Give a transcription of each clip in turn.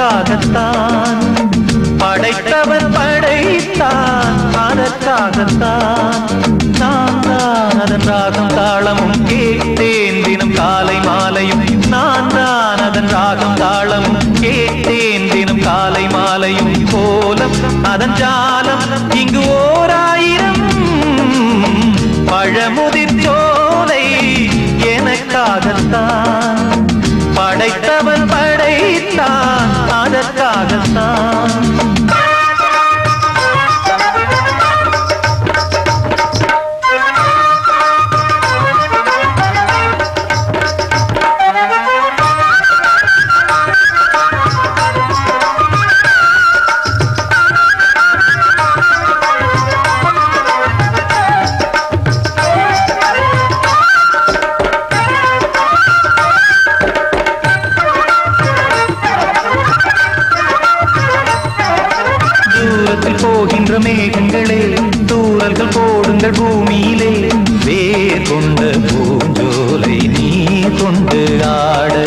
அதற்காகத்தான் சோலை படைத்தவன் படைத்தான் அதற்காகத்தான். நான் தான் அதன் ராகம் தாளமும் கேட்டேன். தினம் காலை மாலையும் நான் தான் அதன் ராகம் தாளமும் கேட்டேன். தினம் காலை மாலையும் கோலம் அதன் ஜாலம் இங்கு ஓர் அதற்காகத்தான் மேகங்களே தூரல்கள் போடுங்கள் பூமியிலே. வேர் கொண்ட பூஞ்சோலை நீ கொண்டு ஆடு.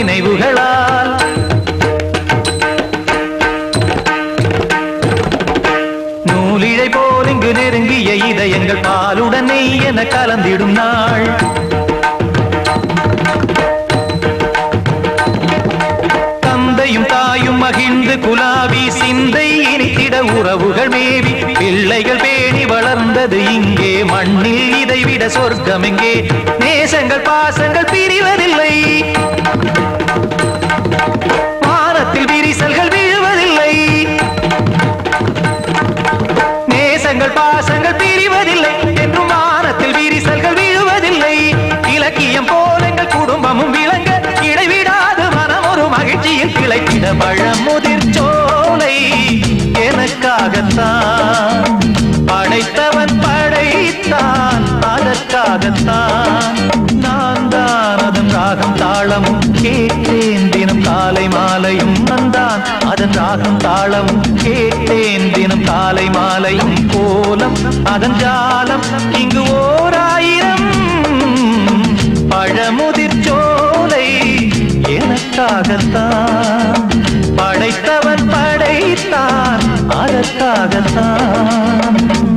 நினைவுகளால். நூலிழை போல் இங்கு நெருங்கிய இதயங்கள் பாலுடன் நெய் என கலந்திடும் நாள். மகிழ்ந்து குலாவி சிந்தை இனித்திட உறவுகள் மேவி. பிள்ளைகள் பேணி வளர்ந்தது இங்கே. மண்ணில் இதைவிட சொர்க்கம் எங்கே நேசங்கள் பாசங்கள் பிரிவதில்லை. வானத்தில் விரிசல்கள் விழுவதில்லை. நேசங்கள் பாசங்கள் பிரிவதில்லை. என்றும் வானத்தில் விரிசல்கள் விழுவதில்லை. இலக்கியம் போ பழமுதிர் சோலை எனக்காகத்தான். படைத்தவன் படைத்தான் அதற்காகத்தான். நான் தான் அதன் ராகம் தாளமும் கேட்டேன். தினம் காலை மாலையும் நந்தான் அதன் ராகம் தாளமும் கேட்டேன். தினம் காலை மாலையும் கோலம் அதன் ஜாலம் இங்கு ஓர் ஆயிரம் பழமுதிர் சோலை எனக்காகத்தான். படைத்தவன் படைத்தான் அதற்காகத்தான்.